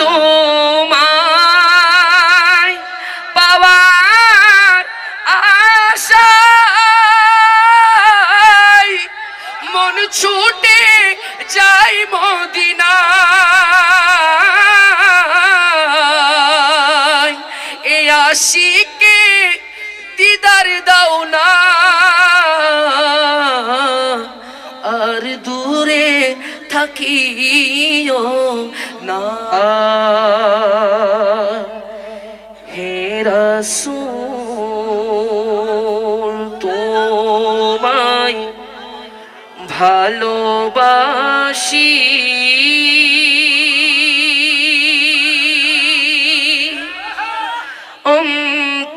তোমায় পাওয়ার আশায় মন ছুটে যাই মদিনায়। এ আশিকে দিদার দাও না। আর দূরে থাকিও না। হে রাসূল তোমায় ভালোবাসি।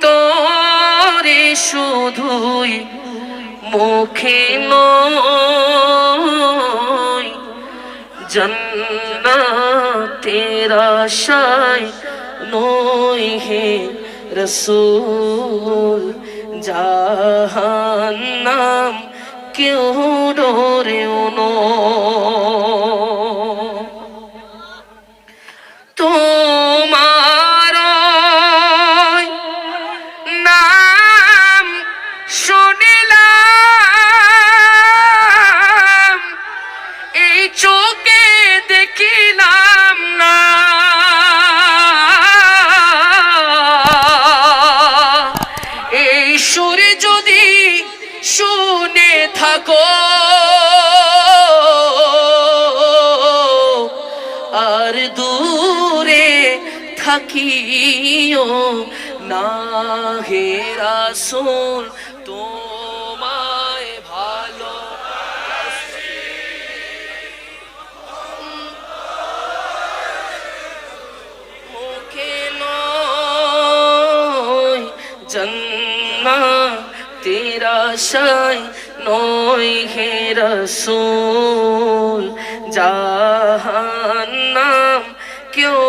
অন্তরে শুধুই মুখে নয় জন্নাতের আশায় নয় হে রসুল। জাহান্নাম কেউ ডরেও তোমার নাম শুনিলাম এই চোখে দেখিলাম না। এই সুরে যদি শুনে থাকো আর দূরে থাকিও না। হে রাসূল তোমায় জন্না তেরা শাই নয় হে রসুল। জাহান্নাম কেউ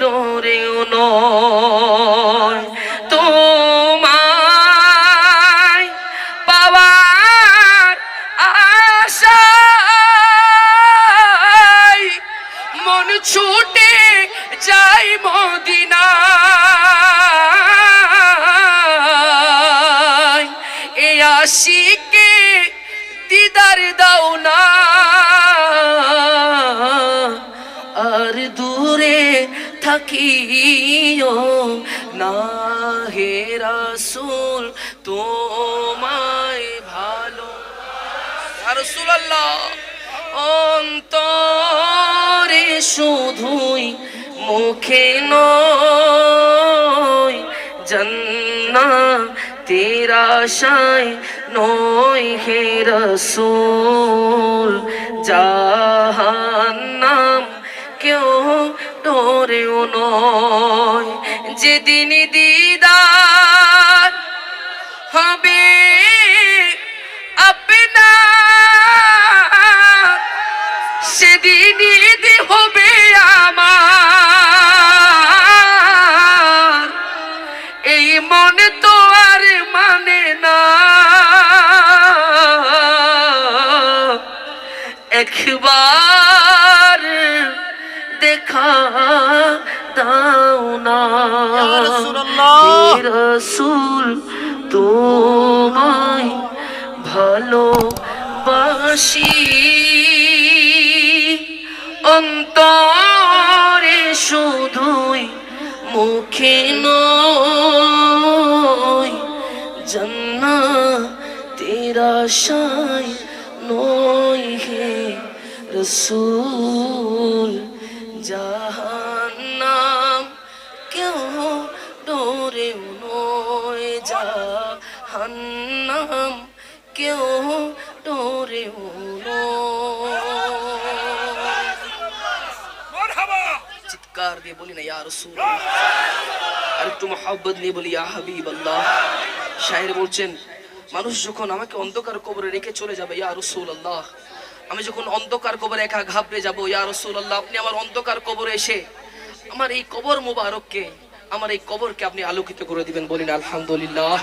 ডরেও নয়। তোমায় পাওয়ার আশায় মন ছুটে মদিনায়। আশিকে দিদার দাও না। আর দূরে থাকিও না হে রাসূল, তোমায় ভালো। রসুল্লাহ অন্তরে শুধুই মুখে নয় জন্না তেরা নই হে রসুল জাহান্নাম কেউ ডরেও নয় যেদিন দিদার হবে দাও না। রসুল তোমায় ভালোবাসি। অন্তরে শুধুই মুখে নয় জন্না তেরা শাই নয় হে রসুল। জাহান্নাম। কেউ ডোরে নয় জাহান্নাম। কেউ ডোরে চিৎকার দিয়ে বলি না ইয়া রসুল আর একটু মহাব্বত নিয়ে বলি ইয়া হাবিব আল্লাহ শায়ের বলছেন মানুষ যখন আমাকে অন্ধকার কবরে রেখে চলে যাবে ইয়া রসুল আল্লাহ আমি যখন অন্ধকার কবরে একা ঘাবড়ে যাব, ইয়া রসুল্লাহ আপনি আমার অন্ধকার কবর এসে আমার এই কবর মুবারককে, আমার এই কবরকে আপনি আলোকিত করে দিবেন বলেন, আলহামদুলিল্লাহ।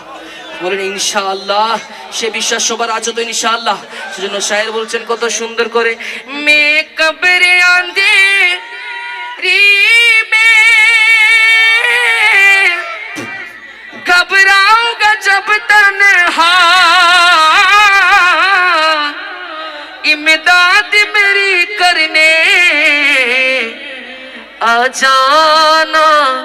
বলেন, ইনশাআল্লাহ। সে বিশ্বাস সবার আছো তো, ইনশাআল্লাহ। সেজন্য শায়ের বলছেন, কত সুন্দর করে মে কবরে আন্দে রি میری کرنے۔ آ جانا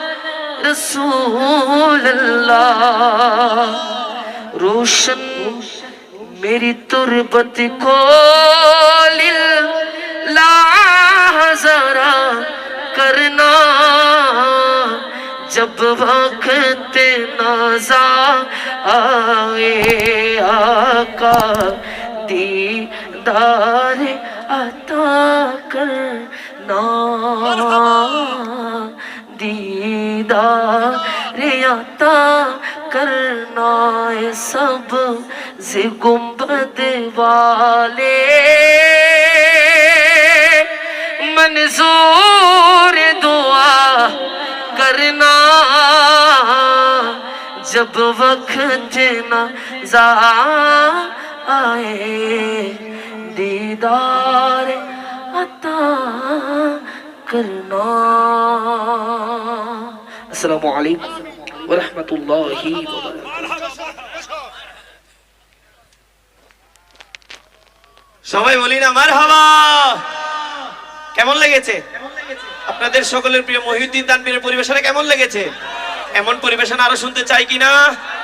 رسول اللہ۔ روشن میری تربت کو لا ذرا کرنا۔ جب وقت نازا آئے آقا دیدار अता करना। दीदार अता करना ये सबसे गुंबद वाले। मंजूर दुआ करना। जब वक्त न जा आए दीदार अता करना अस्सलामु अलैकुम व रहमतुल्लाहि व बरकातुहू সবাই বলি না মার কেমন লেগেছে আপনাদের সকলের প্রিয় মহিউদ্দিন তানবীরের পরিবেশনা কেমন লেগেছে এমন পরিবেশনা আরো শুনতে চাই কিনা